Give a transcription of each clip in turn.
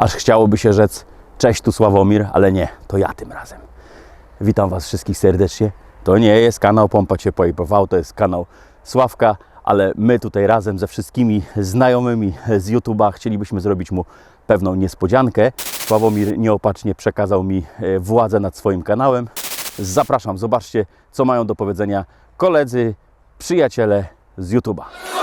Aż chciałoby się rzec, cześć tu Sławomir, ale nie, to ja tym razem. Witam Was wszystkich serdecznie. To nie jest kanał Pompa Cię POIPV, to jest kanał Sławka, ale my tutaj razem ze wszystkimi znajomymi z YouTube'a chcielibyśmy zrobić mu pewną niespodziankę. Sławomir nieopatrznie przekazał mi e, władzę nad swoim kanałem. Zapraszam, zobaczcie, co mają do powiedzenia koledzy, przyjaciele z YouTube'a.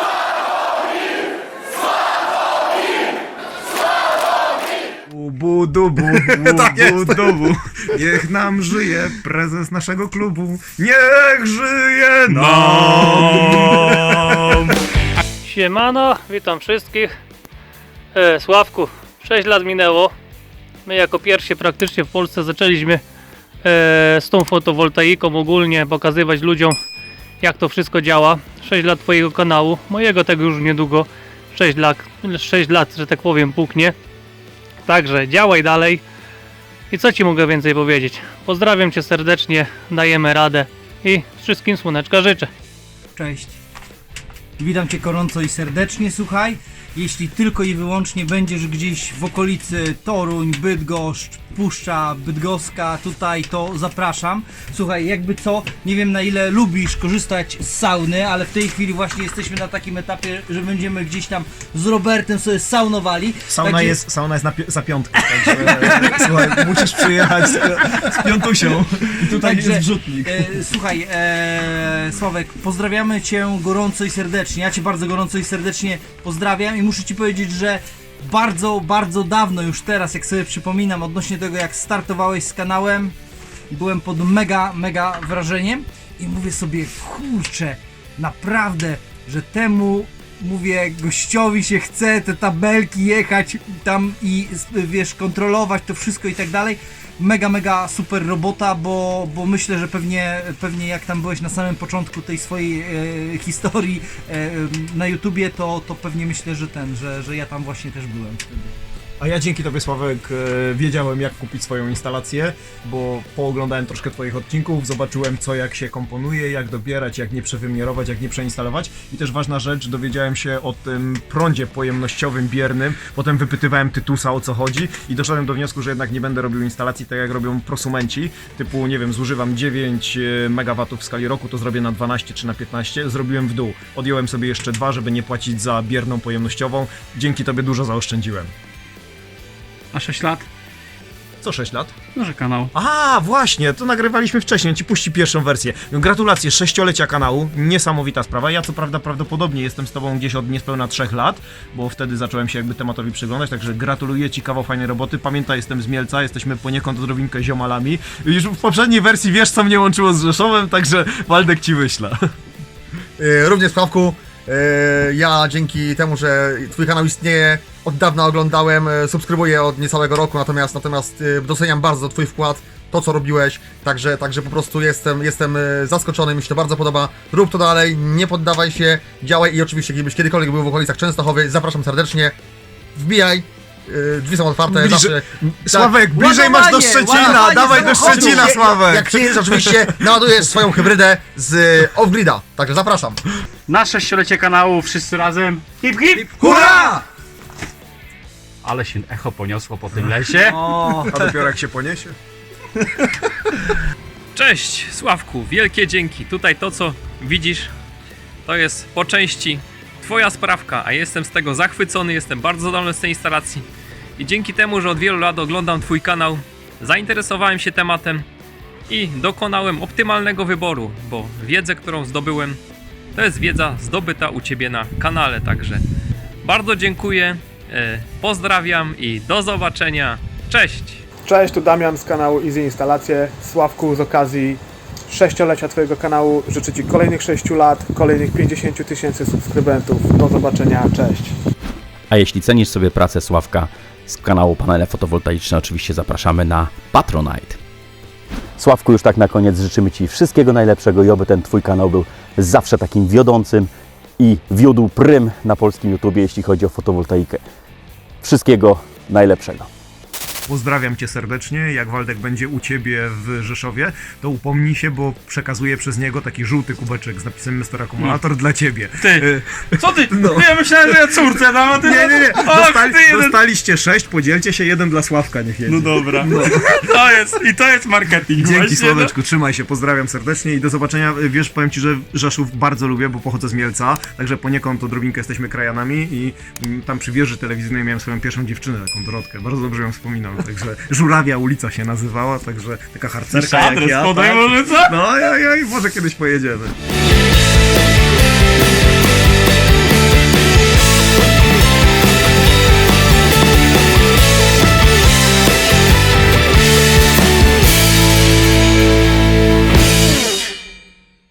Bubu, dubu, bubu, dubu. Niech nam żyje prezes naszego klubu. Niech żyje nam. Siemano, witam wszystkich. E, Sławku, 6 lat minęło. My jako pierwsi praktycznie w Polsce zaczęliśmy e, z tą fotowoltaiką ogólnie pokazywać ludziom jak to wszystko działa. 6 lat Twojego kanału, mojego tego już niedługo 6 lat, 6 lat, że tak powiem, puknie. Także działaj dalej. I co Ci mogę więcej powiedzieć? Pozdrawiam Cię serdecznie, dajemy radę i wszystkim słoneczka życzę. Cześć. Witam Cię gorąco i serdecznie. Słuchaj, jeśli tylko i wyłącznie będziesz gdzieś w okolicy Toruń, Bydgoszcz, Puszcza, Bydgoska, tutaj, to zapraszam. Słuchaj, jakby co, nie wiem na ile lubisz korzystać z sauny, ale w tej chwili właśnie jesteśmy na takim etapie, że będziemy gdzieś tam z Robertem sobie saunowali. Sauna Także- jest, sauna jest na pi- za piątkę, także słuchaj, musisz przyjechać z, z piątusią i tutaj Także, jest wrzutnik. E, słuchaj, e, Sławek, pozdrawiamy Cię gorąco i serdecznie. Ja Cię bardzo gorąco i serdecznie pozdrawiam i muszę Ci powiedzieć, że bardzo, bardzo dawno już teraz, jak sobie przypominam, odnośnie tego, jak startowałeś z kanałem, byłem pod mega, mega wrażeniem i mówię sobie, kurczę, naprawdę, że temu mówię, gościowi się chce te tabelki jechać tam i wiesz, kontrolować to wszystko i tak dalej. Mega, mega super robota, bo, bo myślę, że pewnie, pewnie jak tam byłeś na samym początku tej swojej e, historii e, na YouTubie, to, to pewnie myślę, że ten, że, że ja tam właśnie też byłem wtedy. A ja dzięki Tobie, Sławek, e, wiedziałem jak kupić swoją instalację, bo pooglądałem troszkę Twoich odcinków, zobaczyłem co jak się komponuje, jak dobierać, jak nie przewymiarować, jak nie przeinstalować. I też ważna rzecz, dowiedziałem się o tym prądzie pojemnościowym biernym, potem wypytywałem Tytusa o co chodzi i doszedłem do wniosku, że jednak nie będę robił instalacji tak jak robią prosumenci, typu nie wiem, zużywam 9 MW w skali roku, to zrobię na 12 czy na 15, zrobiłem w dół. Odjąłem sobie jeszcze dwa, żeby nie płacić za bierną pojemnościową. Dzięki Tobie dużo zaoszczędziłem. A 6 lat? Co 6 lat? Może kanał. A, właśnie, to nagrywaliśmy wcześniej, on ci puści pierwszą wersję. Gratulacje, sześciolecia kanału, niesamowita sprawa. Ja co prawda prawdopodobnie jestem z tobą gdzieś od niespełna trzech lat, bo wtedy zacząłem się jakby tematowi przyglądać, także gratuluję ci kawał fajnej roboty. Pamiętaj, jestem z Mielca, jesteśmy poniekąd odrobinkę ziomalami. Już w poprzedniej wersji wiesz, co mnie łączyło z Rzeszowem, także Waldek ci wyśla. E, Również Sławku, e, ja dzięki temu, że Twój kanał istnieje, od dawna oglądałem, e, subskrybuję od niecałego roku, natomiast natomiast e, doceniam bardzo Twój wkład, to co robiłeś, także, także po prostu jestem, jestem e, zaskoczony, mi się to bardzo podoba. Rób to dalej, nie poddawaj się, działaj i oczywiście, gdybyś kiedykolwiek był w okolicach Częstochowy, zapraszam serdecznie, wbijaj, drzwi są otwarte, Bliżej- zawsze... Sławek, bliżej masz do Szczecina, ładowanie dawaj do. Szczecina, Jak- Sławek! Jak przyjedziesz oczywiście, naładujesz swoją hybrydę z off-grida, także zapraszam. Na sześciolecie kanału wszyscy razem. Hip hip! Hurra! Ale się echo poniosło po tym lesie. O, A dopiero jak się poniesie? Cześć, Sławku, wielkie dzięki. Tutaj to, co widzisz, to jest po części Twoja sprawka, a jestem z tego zachwycony, jestem bardzo zadowolony z tej instalacji. I dzięki temu, że od wielu lat oglądam Twój kanał, zainteresowałem się tematem i dokonałem optymalnego wyboru, bo wiedzę, którą zdobyłem, to jest wiedza zdobyta u Ciebie na kanale, także bardzo dziękuję, pozdrawiam i do zobaczenia. Cześć! Cześć, tu Damian z kanału Easy Instalacje. Sławku, z okazji sześciolecia Twojego kanału życzę Ci kolejnych 6 lat, kolejnych 50 tysięcy subskrybentów. Do zobaczenia, cześć. A jeśli cenisz sobie pracę Sławka z kanału Panele Fotowoltaiczne, oczywiście zapraszamy na Patronite. Sławku, już tak na koniec życzymy Ci wszystkiego najlepszego i oby ten Twój kanał był zawsze takim wiodącym i wiódł prym na polskim YouTubie, jeśli chodzi o fotowoltaikę. Wszystkiego najlepszego. Pozdrawiam cię serdecznie. Jak Waldek będzie u ciebie w Rzeszowie, to upomnij się, bo przekazuję przez niego taki żółty kubeczek z napisem Mr. Akumulator dla ciebie. Ty, Y, co ty? No. Ja myślałem, że ja córce dam, a ty... Nie, nie, nie. Och, Dostali, jeden... dostaliście sześć, podzielcie się, jeden dla Sławka niech jedzie. No dobra. To jest, i to jest marketing Dzięki właśnie, no. Sławeczku, trzymaj się, pozdrawiam serdecznie i do zobaczenia. Wiesz, powiem Ci, że Rzeszów bardzo lubię, bo pochodzę z Mielca, także poniekąd odrobinkę jesteśmy krajanami i mm, tam przy wieży telewizyjnej miałem swoją pierwszą dziewczynę, taką Dorotkę, bardzo dobrze ją wspominam, także Żurawia ulica się nazywała, także taka harcerka jak ja. podaj tak. może, co? No, ja, ja, może kiedyś pojedziemy.